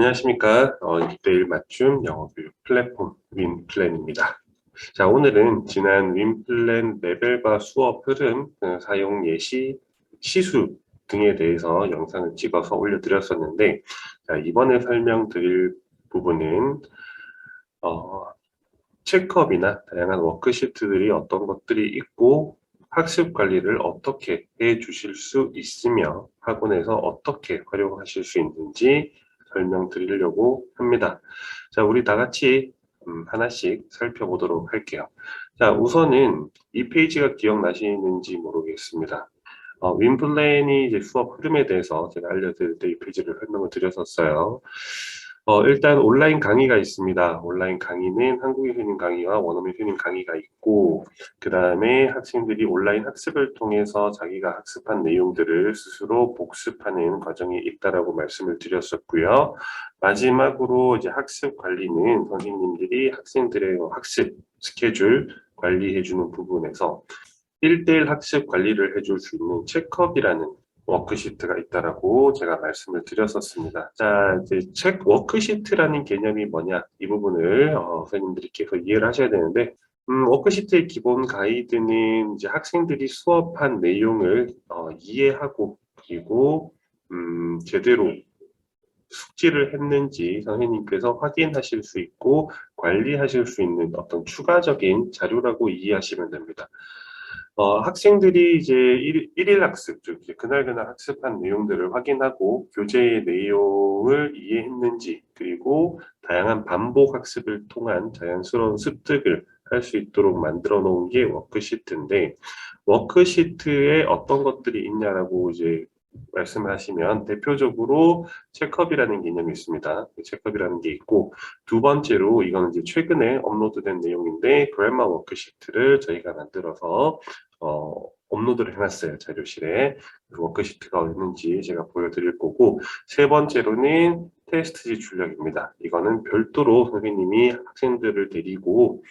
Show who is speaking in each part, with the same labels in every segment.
Speaker 1: 안녕하십니까. 어, 1대1 맞춤 영어교육 플랫폼 윈플랜입니다. 자, 오늘은 지난 윈플랜 레벨과 수업 흐름, 어, 사용 예시, 시수 등에 대해서 영상을 찍어서 올려드렸었는데, 자, 이번에 설명드릴 부분은 어, 체크업이나 다양한 워크시트들이 어떤 것들이 있고 학습 관리를 어떻게 해 주실 수 있으며 학원에서 어떻게 활용하실 수 있는지 설명드리려고 합니다. 자, 우리 다 같이 음, 하나씩 살펴보도록 할게요. 자, 우선은 이 페이지가 기억나시는지 모르겠습니다. 어, 윈플랜이 이제 수업 흐름에 대해서 제가 알려드릴 때 이 페이지를 설명을 드렸었어요. 어, 일단 온라인 강의가 있습니다. 온라인 강의는 한국인 휴닝 강의와 원어민 휴닝 강의가 있고, 그 다음에 학생들이 온라인 학습을 통해서 자기가 학습한 내용들을 스스로 복습하는 과정이 있다라고 말씀을 드렸었고요. 마지막으로 이제 학습 관리는 선생님들이 학생들의 학습 스케줄 관리해주는 부분에서 1대1 학습 관리를 해줄 수 있는 체크업이라는 워크시트가 있다라고 제가 말씀을 드렸었습니다. 자, 이제 책 워크시트라는 개념이 뭐냐 이 부분을 어, 선생님들이 계속 이해를 하셔야 되는데 음, 워크시트의 기본 가이드는 이제 학생들이 수업한 내용을 어, 이해하고 그리고 음, 제대로 숙지를 했는지 선생님께서 확인하실 수 있고 관리하실 수 있는 어떤 추가적인 자료라고 이해하시면 됩니다. 어, 학생들이 이제 일, 일일 학습, 즉 이제 그날그날 학습한 내용들을 확인하고 교재의 내용을 이해했는지 그리고 다양한 반복 학습을 통한 자연스러운 습득을 할 수 있도록 만들어 놓은 게 워크시트인데 워크시트에 어떤 것들이 있냐라고 이제 말씀하시면 대표적으로 체크업이라는 개념이 있습니다. 체크업이라는 게 있고 두 번째로 이거는 이제 최근에 업로드된 내용인데 그래마 워크시트를 저희가 만들어서 어, 업로드를 해놨어요 자료실에 그 워크시트가 있는지 제가 보여드릴 거고 세 번째로는 테스트지 출력입니다. 이거는 별도로 선생님이 학생들을 데리고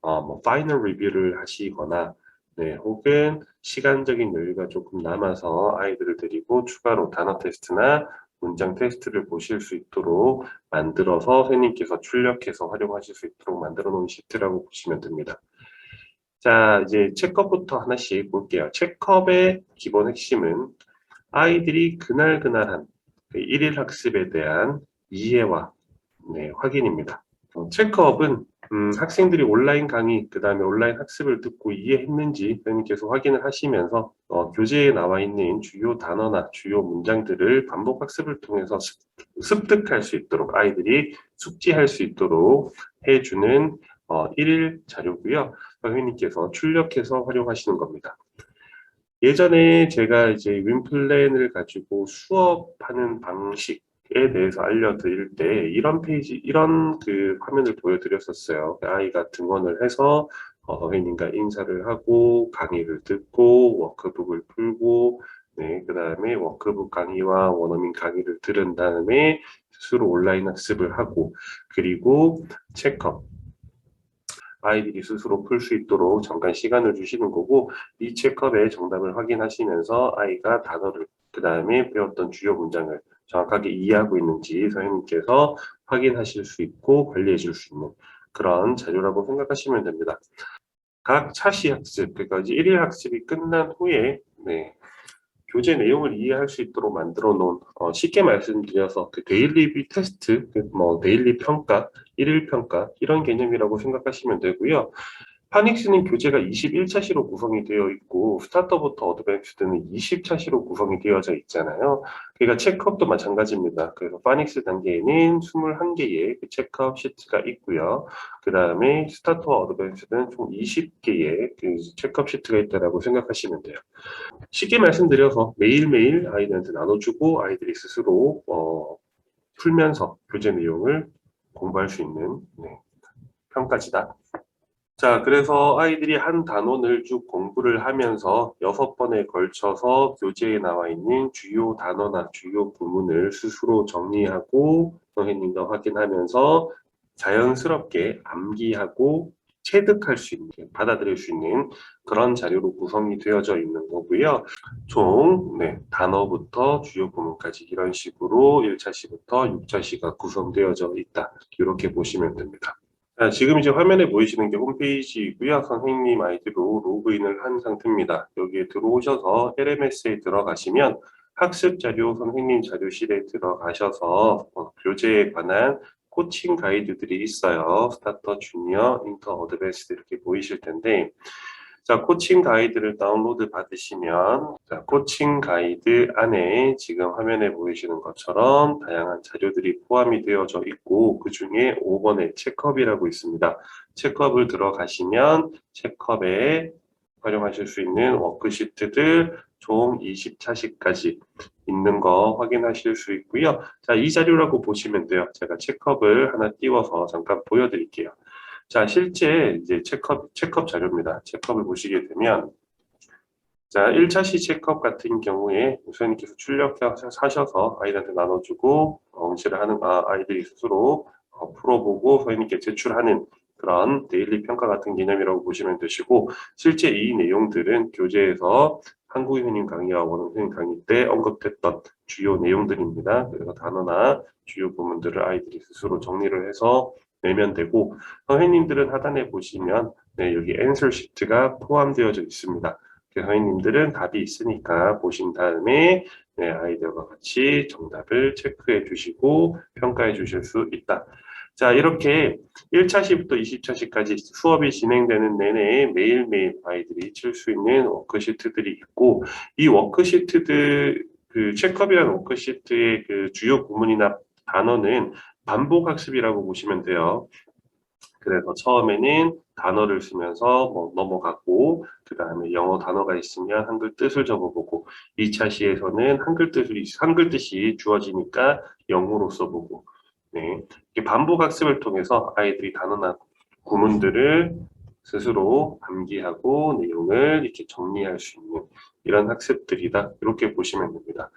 Speaker 1: 어, 뭐 파이널 리뷰를 하시거나 네, 혹은 시간적인 여유가 조금 남아서 아이들을 데리고 추가로 단어 테스트나 문장 테스트를 보실 수 있도록 만들어서 선생님께서 출력해서 활용하실 수 있도록 만들어 놓은 시트라고 보시면 됩니다. 자, 이제 체크업부터 하나씩 볼게요. 체크업의 기본 핵심은 아이들이 그날그날한 그 일일 학습에 대한 이해와 네, 확인입니다. 어, 체크업은 음, 학생들이 온라인 강의, 그 다음에 온라인 학습을 듣고 이해했는지 선생님께서 확인을 하시면서 어, 교재에 나와 있는 주요 단어나 주요 문장들을 반복 학습을 통해서 습, 습득할 수 있도록 아이들이 숙지할 수 있도록 해주는 어, 1일 자료고요. 선생님께서 출력해서 활용하시는 겁니다. 예전에 제가 이제 윈플랜을 가지고 수업하는 방식, 에 대해서 알려드릴 때 이런 페이지, 이런 그 화면을 보여드렸었어요. 아이가 등원을 해서 어, 선생님과 인사를 하고 강의를 듣고 워크북을 풀고 네, 그 다음에 워크북 강의와 원어민 강의를 들은 다음에 스스로 온라인 학습을 하고 그리고 체크업 아이들이 스스로 풀 수 있도록 잠깐 시간을 주시는 거고 이 체크업의 정답을 확인하시면서 아이가 단어를 그 다음에 배웠던 주요 문장을 정확하게 이해하고 있는지 선생님께서 확인하실 수 있고 관리해 줄 수 있는 그런 자료라고 생각하시면 됩니다. 각 차시 학습, 그러니까 이제 1일 학습이 끝난 후에 네, 교재 내용을 이해할 수 있도록 만들어 놓은 어, 쉽게 말씀드려서 그 데일리 테스트, 그 뭐 데일리 평가, 1일 평가 이런 개념이라고 생각하시면 되고요. 파닉스는 교재가 21차 시로 구성이 되어 있고 스타터부터 어드밴스드는 20차 시로 구성이 되어져 있잖아요. 그러니까 체크업도 마찬가지입니다. 그래서 파닉스 단계에는 21개의 그 체크업 시트가 있고요. 그 다음에 스타터와 어드밴스드는 총 20개의 그 체크업 시트가 있다고 생각하시면 돼요. 쉽게 말씀드려서 매일매일 아이들한테 나눠주고 아이들이 스스로 어, 풀면서 교재 내용을 공부할 수 있는 네, 평가지다. 자, 그래서 아이들이 한 단원을 쭉 공부를 하면서 여섯 번에 걸쳐서 교재에 나와 있는 주요 단어나 주요 부문을 스스로 정리하고 선생님과 확인하면서 자연스럽게 암기하고 체득할 수 있는, 받아들일 수 있는 그런 자료로 구성이 되어져 있는 거고요. 총 네, 단어부터 주요 구문까지 이런 식으로 1차 시부터 6차 시가 구성되어져 있다. 이렇게 보시면 됩니다. 자, 지금 이제 화면에 보이시는 게 홈페이지이고요. 선생님 아이디로 로그인을 한 상태입니다. 여기에 들어오셔서 LMS에 들어가시면 학습 자료 선생님 자료실에 들어가셔서 어, 교재에 관한 코칭 가이드들이 있어요. 스타터, 주니어, 인터, 어드밴스드 이렇게 보이실 텐데 자, 코칭 가이드를 다운로드 받으시면 자, 코칭 가이드 안에 지금 화면에 보이시는 것처럼 다양한 자료들이 포함이 되어져 있고 그 중에 5번에 체크업이라고 있습니다. 체크업을 들어가시면 체크업에 활용하실 수 있는 워크시트들 총 20차시까지 있는 거 확인하실 수 있고요. 자, 이 자료라고 보시면 돼요. 제가 체크업을 하나 띄워서 잠깐 보여드릴게요. 자, 실제 이제 체크업, 체크업 자료입니다. 체크업을 보시게 되면, 자, 1차 시 체크업 같은 경우에 선생님께서 출력하셔서 아이들한테 나눠주고, 어, 응시를 하는 아, 아이들이 스스로 어, 풀어보고 선생님께 제출하는 그런 데일리 평가 같은 개념이라고 보시면 되시고, 실제 이 내용들은 교재에서 한국인 선생님 강의와 원어 선생님 강의 때 언급됐던 주요 내용들입니다. 그래서 단어나 주요 부분들을 아이들이 스스로 정리를 해서 내면 되고 선생님들은 하단에 보시면 네, 여기 answer sheet가 포함되어져 있습니다. 선생님들은 답이 있으니까 보신 다음에 네, 아이들과 같이 정답을 체크해 주시고 평가해 주실 수 있다. 자, 이렇게 1차 시부터 20차 시까지 수업이 진행되는 내내 매일매일 아이들이 칠 수 있는 워크시트들이 있고, 이 워크시트들, 그 체크업이라는 워크시트의 그 주요 구문이나 단어는 반복 학습이라고 보시면 돼요. 그래서 처음에는 단어를 쓰면서 뭐 넘어가고 그 다음에 영어 단어가 있으면 한글 뜻을 적어보고 2차 시에서는 한글 뜻이 한글 뜻이 주어지니까 영어로 써보고 네 반복 학습을 통해서 아이들이 단어나 구문들을 스스로 암기하고 내용을 이렇게 정리할 수 있는 이런 학습들이다 이렇게 보시면 됩니다.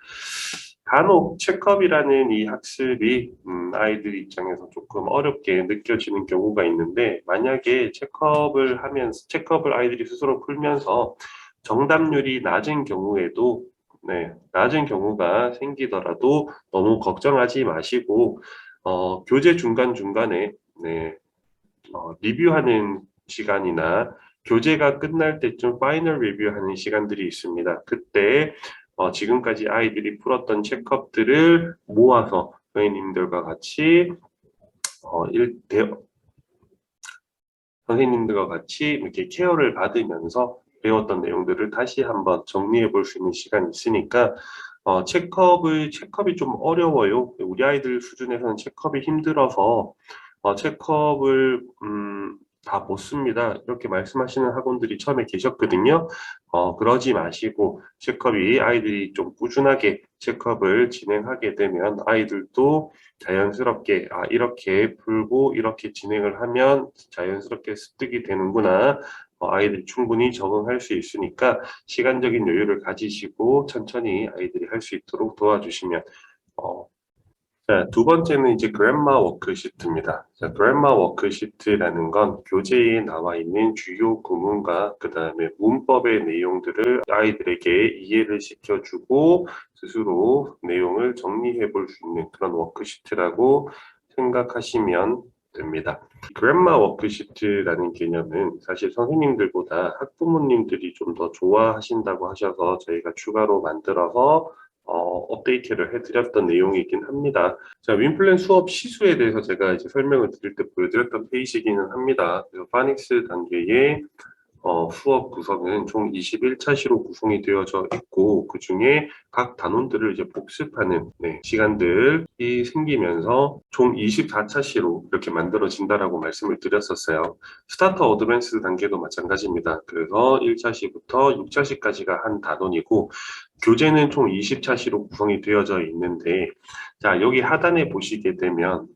Speaker 1: 간혹 체크업이라는 이 학습이 음, 아이들 입장에서 조금 어렵게 느껴지는 경우가 있는데 만약에 체크업을 하면서 체크업을 아이들이 스스로 풀면서 정답률이 낮은 경우에도 네, 낮은 경우가 생기더라도 너무 걱정하지 마시고 어, 교재 중간 중간에 네, 어, 리뷰하는 시간이나 교재가 끝날 때쯤 파이널 리뷰하는 시간들이 있습니다. 그때 어, 지금까지 아이들이 풀었던 체크업들을 모아서 선생님들과 같이 어, 일, 대, 선생님들과 같이 이렇게 케어를 받으면서 배웠던 내용들을 다시 한번 정리해 볼 수 있는 시간이 있으니까 어, 체크업을 체크업이 좀 어려워요. 우리 아이들 수준에서는 체크업이 힘들어서 어, 체크업을 음, 다 못 씁니다. 이렇게 말씀하시는 학원들이 처음에 계셨거든요. 어, 그러지 마시고 체크업이 아이들이 좀 꾸준하게 체크업을 진행하게 되면 아이들도 자연스럽게 아 이렇게 풀고 이렇게 진행을 하면 자연스럽게 습득이 되는구나. 어, 아이들이 충분히 적응할 수 있으니까 시간적인 여유를 가지시고 천천히 아이들이 할 수 있도록 도와주시면 어, 자, 두 번째는 이제 그랜마 워크시트입니다. 자, 그랜마 워크시트라는 건 교재에 나와 있는 주요 구문과 그 다음에 문법의 내용들을 아이들에게 이해를 시켜주고 스스로 내용을 정리해 볼 수 있는 그런 워크시트라고 생각하시면 됩니다. 그랜마 워크시트라는 개념은 사실 선생님들보다 학부모님들이 좀 더 좋아하신다고 하셔서 저희가 추가로 만들어서 어, 업데이트를 해드렸던 내용이긴 합니다. 자, 윈플랜 수업 시수에 대해서 제가 이제 설명을 드릴 때 보여드렸던 페이지기는 합니다. 그래서 파닉스 단계의 어, 수업 구성은 총 21차 시로 구성이 되어져 있고 그 중에 각 단원들을 이제 복습하는 네, 시간들이 생기면서 총 24차 시로 이렇게 만들어진다라고 말씀을 드렸었어요. 스타터 어드밴스 단계도 마찬가지입니다. 그래서 1차 시부터 6차 시까지가 한 단원이고 교재는 총 20차 시로 구성이 되어져 있는데 자 여기 하단에 보시게 되면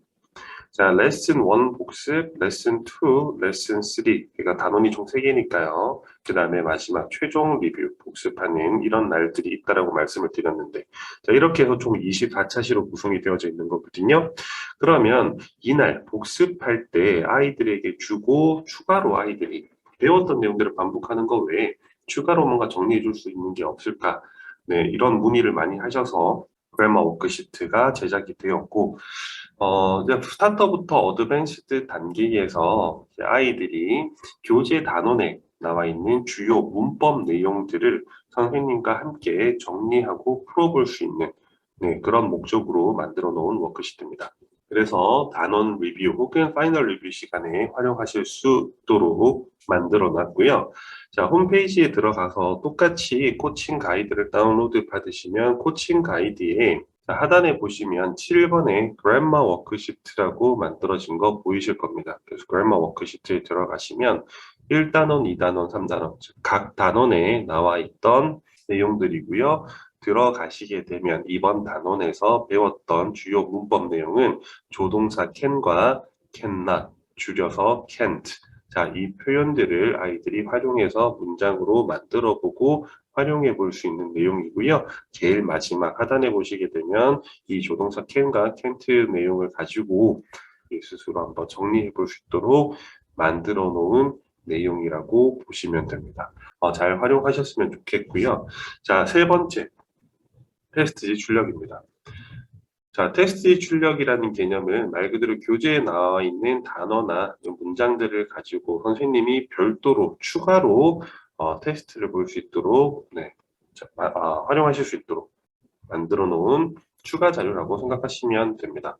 Speaker 1: 자, 레슨 1 복습, 레슨 2, 레슨 3. 그러니까 단원이 총 3개니까요. 그 다음에 마지막 최종 리뷰 복습하는 이런 날들이 있다라고 말씀을 드렸는데, 자, 이렇게 해서 총 24차시로 구성이 되어져 있는 거거든요. 그러면 이날 복습할 때 아이들에게 주고 추가로 아이들이 배웠던 내용들을 반복하는 거 외에 추가로 뭔가 정리해 줄 수 있는 게 없을까? 네, 이런 문의를 많이 하셔서 그래머 워크시트가 제작이 되었고, 어, 이제 스타터부터 어드밴스드 단계에서 아이들이 교재 단원에 나와 있는 주요 문법 내용들을 선생님과 함께 정리하고 풀어볼 수 있는 네, 그런 목적으로 만들어 놓은 워크시트입니다. 그래서 단원 리뷰 혹은 파이널 리뷰 시간에 활용하실 수 있도록 만들어 놨고요. 자, 홈페이지에 들어가서 똑같이 코칭 가이드를 다운로드 받으시면 코칭 가이드에 자, 하단에 보시면 7번에 그래머 워크시트라고 만들어진 거 보이실 겁니다. 그래서 그래머 워크시트에 들어가시면 1단원, 2단원, 3단원 즉 각 단원에 나와 있던 내용들이고요. 들어가시게 되면 이번 단원에서 배웠던 주요 문법 내용은 조동사 can과 cannot 줄여서 can't 자, 이 표현들을 아이들이 활용해서 문장으로 만들어 보고 활용해 볼 수 있는 내용이고요. 제일 마지막 하단에 보시게 되면 이 조동사 can과 can't 내용을 가지고 이 스스로 한번 정리해 볼 수 있도록 만들어 놓은 내용이라고 보시면 됩니다. 어, 잘 활용하셨으면 좋겠고요. 자, 세 번째 테스트 출력입니다. 자, 테스트 출력이라는 개념은 말 그대로 교재에 나와 있는 단어나 문장들을 가지고 선생님이 별도로 추가로 어, 테스트를 볼 수 있도록 네, 자, 아, 아, 활용하실 수 있도록 만들어 놓은 추가 자료라고 생각하시면 됩니다.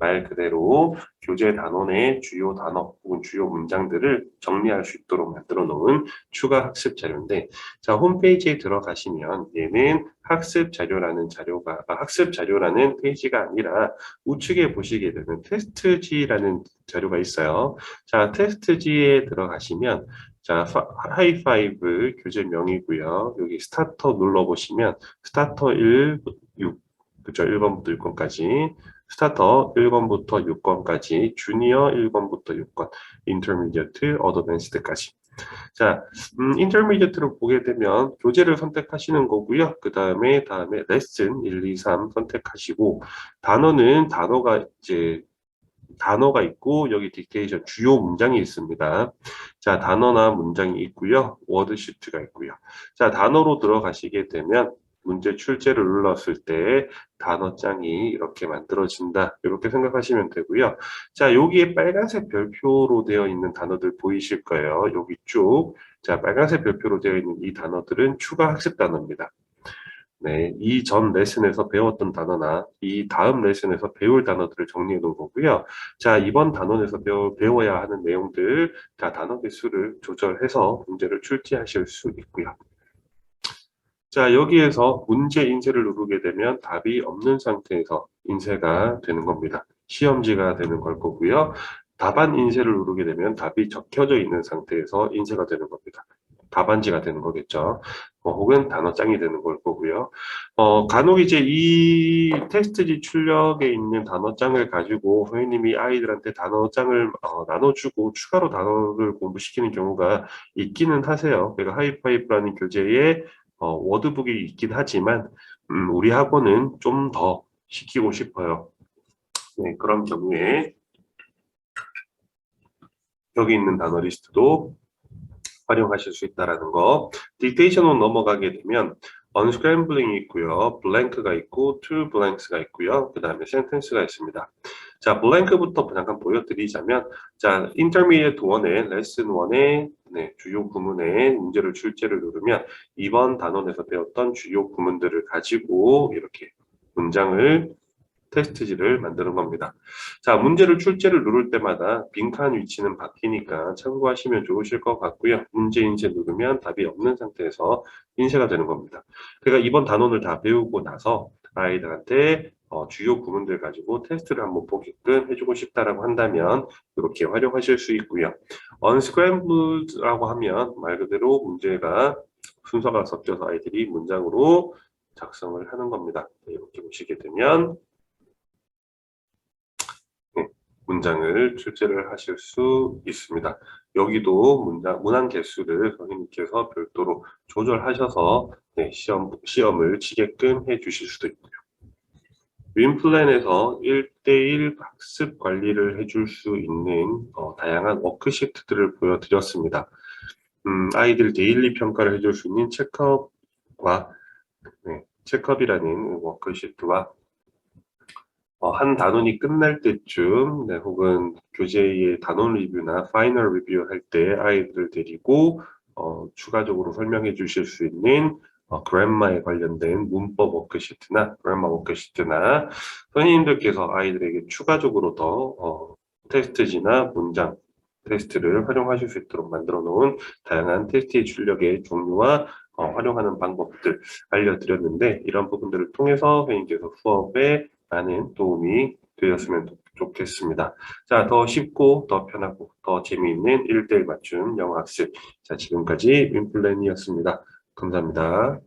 Speaker 1: 말 그대로 교재 단원의 주요 단어 혹은 주요 문장들을 정리할 수 있도록 만들어 놓은 추가 학습 자료인데 자 홈페이지에 들어가시면 얘는 학습 자료라는 자료가 아, 학습 자료라는 페이지가 아니라 우측에 보시게 되는 테스트지라는 자료가 있어요. 자 테스트지에 들어가시면 자 하이파이브 교재명이고요. 여기 스타터 눌러 보시면 스타터 1, 6 그죠 1번부터 6번까지 스타터 1권부터 6권까지, 주니어 1권부터 6권, 인터미디어트, 어드밴스드까지. 자, 음, 인터미디어트를 보게 되면 교재를 선택하시는 거고요. 그 다음에 다음에 레슨 1, 2, 3 선택하시고 단어는 단어가 이제 단어가 있고 여기 딕테이션 주요 문장이 있습니다. 자, 단어나 문장이 있고요. 워드 시트가 있고요. 자, 단어로 들어가시게 되면 문제 출제를 눌렀을 때 단어장이 이렇게 만들어진다. 이렇게 생각하시면 되고요. 자, 여기에 빨간색 별표로 되어 있는 단어들 보이실 거예요. 여기 쭉. 자, 빨간색 별표로 되어 있는 이 단어들은 추가 학습 단어입니다. 네, 이 전 레슨에서 배웠던 단어나 이 다음 레슨에서 배울 단어들을 정리해 놓은 거고요. 자, 이번 단원에서 배워, 배워야 하는 내용들, 자, 단어 개수를 조절해서 문제를 출제하실 수 있고요. 자, 여기에서 문제 인쇄를 누르게 되면 답이 없는 상태에서 인쇄가 되는 겁니다. 시험지가 되는 걸 거고요. 답안 인쇄를 누르게 되면 답이 적혀져 있는 상태에서 인쇄가 되는 겁니다. 답안지가 되는 거겠죠. 어, 혹은 단어장이 되는 걸 거고요. 어, 간혹 이제 이 테스트지 출력에 있는 단어장을 가지고 선생님이 아이들한테 단어장을 어, 나눠주고 추가로 단어를 공부시키는 경우가 있기는 하세요. 그러니까 하이파이브라는 교재에 어, 워드북이 있긴 하지만 음, 우리 학원은 좀 더 시키고 싶어요. 네, 그런 경우에 여기 있는 단어 리스트도 활용하실 수 있다라는 거. 딕테이션으로 넘어가게 되면 unscrambling이 있고요. blank가 있고 two blanks가 있고요. 그 다음에 sentence가 있습니다. 자, blank부터 잠깐 보여드리자면 자, intermediate 1의 lesson 1의 네, 주요 구문의 문제를 출제를 누르면 이번 단원에서 배웠던 주요 구문들을 가지고 이렇게 문장을 테스트지를 만드는 겁니다. 자, 문제를 출제를 누를 때마다 빈칸 위치는 바뀌니까 참고하시면 좋으실 것 같고요. 문제 인쇄 누르면 답이 없는 상태에서 인쇄가 되는 겁니다. 그러니까 이번 단원을 다 배우고 나서 아이들한테 어, 주요 구문들 가지고 테스트를 한번 보게끔 해주고 싶다라고 한다면 이렇게 활용하실 수 있고요. unscrambled라고 하면 말 그대로 문제가 순서가 섞여서 아이들이 문장으로 작성을 하는 겁니다. 네, 이렇게 보시게 되면 문장을 출제를 하실 수 있습니다. 여기도 문장, 문항 개수를 선생님께서 별도로 조절하셔서 네, 시험, 시험을 치게끔 해 주실 수도 있고요. 윈플랜에서 1대1 학습 관리를 해줄 수 있는 어, 다양한 워크시트들을 보여드렸습니다. 음, 아이들 데일리 평가를 해줄 수 있는 체크업과 네, 체크업이라는 워크시트와 어, 한 단원이 끝날 때쯤 네, 혹은 교재의 단원 리뷰나 파이널 리뷰 할 때 아이들을 데리고 어, 추가적으로 설명해 주실 수 있는 어, 그랜마에 관련된 문법 워크시트나 그랜마 워크시트나 선생님들께서 아이들에게 추가적으로 더 어, 테스트지나 문장 테스트를 활용하실 수 있도록 만들어 놓은 다양한 테스트의 출력의 종류와 어, 활용하는 방법들 알려드렸는데 이런 부분들을 통해서 선생님께서 수업에 많은 도움이 되었으면 좋겠습니다. 자, 더 쉽고 더 편하고 더 재미있는 1대1 맞춤 영어 학습. 자, 지금까지 윈플랜이었습니다. 감사합니다.